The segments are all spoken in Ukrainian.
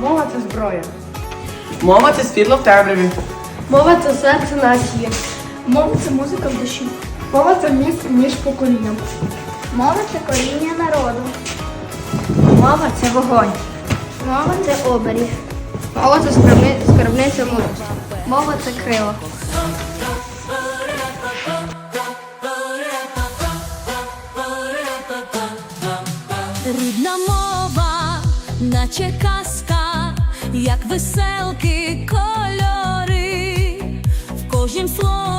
Мова це зброя. Мова це світло в темряві. Мова це серце нації. Мова це музика в душі. Мова це міст між поколінням. Мова це коріння народу. Мова це вогонь. Мова це оберіг. Мова це скарбниця мудрості. Мова це крила. Рідна мова, наче казка, як веселки кольори, в кожнім слові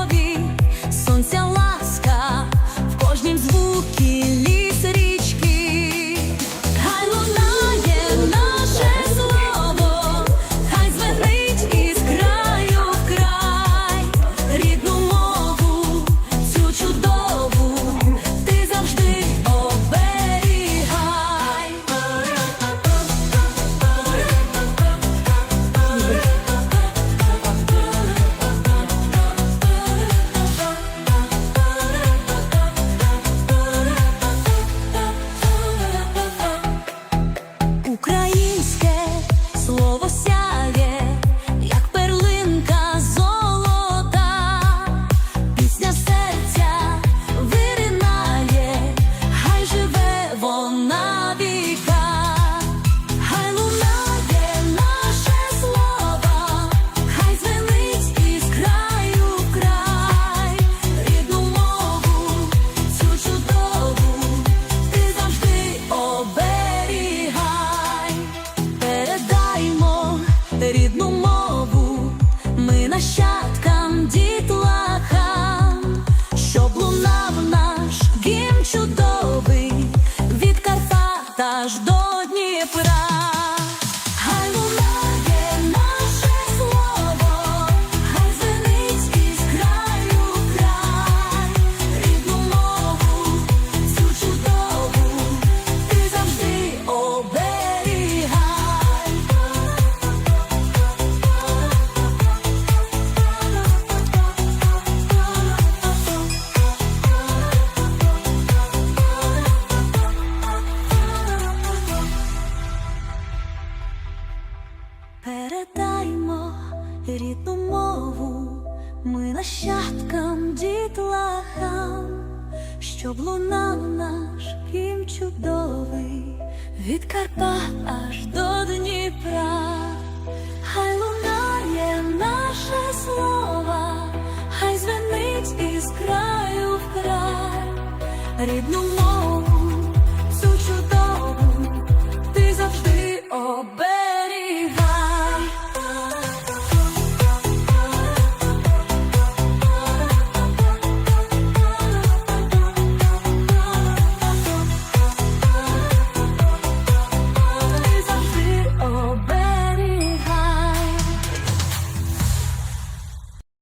передаймо рідну мову, ми нащадкам дітлахам, щоб лунав наш гімн чудовий. Від Карпат аж до Передаймо рідну мову, ми нащадкам дітлахам, щоб лунав наш гімн чудовий від Карпат аж до Дніпра, хай лунає наше слово, хай звенить із краю в край, рідну мову.